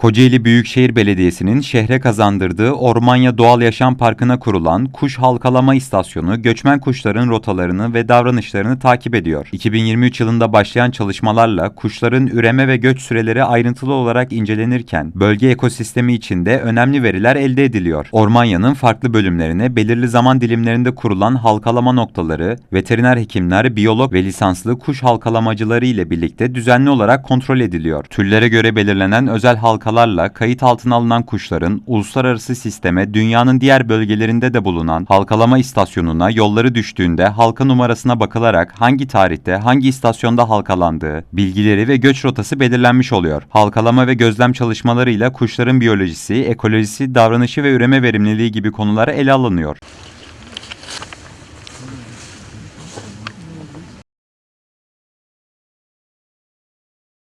Kocaeli Büyükşehir Belediyesi'nin şehre kazandırdığı Ormanya Doğal Yaşam Parkı'na kurulan kuş halkalama istasyonu göçmen kuşların rotalarını ve davranışlarını takip ediyor. 2023 yılında başlayan çalışmalarla kuşların üreme ve göç süreleri ayrıntılı olarak incelenirken bölge ekosistemi içinde önemli veriler elde ediliyor. Ormanya'nın farklı bölümlerine belirli zaman dilimlerinde kurulan halkalama noktaları, veteriner hekimler, biyolog ve lisanslı kuş halkalamacıları ile birlikte düzenli olarak kontrol ediliyor. Türlere göre belirlenen özel halkalarla kayıt altına alınan kuşların uluslararası sisteme dünyanın diğer bölgelerinde de bulunan halkalama istasyonuna yolları düştüğünde halka numarasına bakılarak hangi tarihte hangi istasyonda halkalandığı, bilgileri ve göç rotası belirlenmiş oluyor. Halkalama ve gözlem çalışmalarıyla kuşların biyolojisi, ekolojisi, davranışı ve üreme verimliliği gibi konulara ele alınıyor.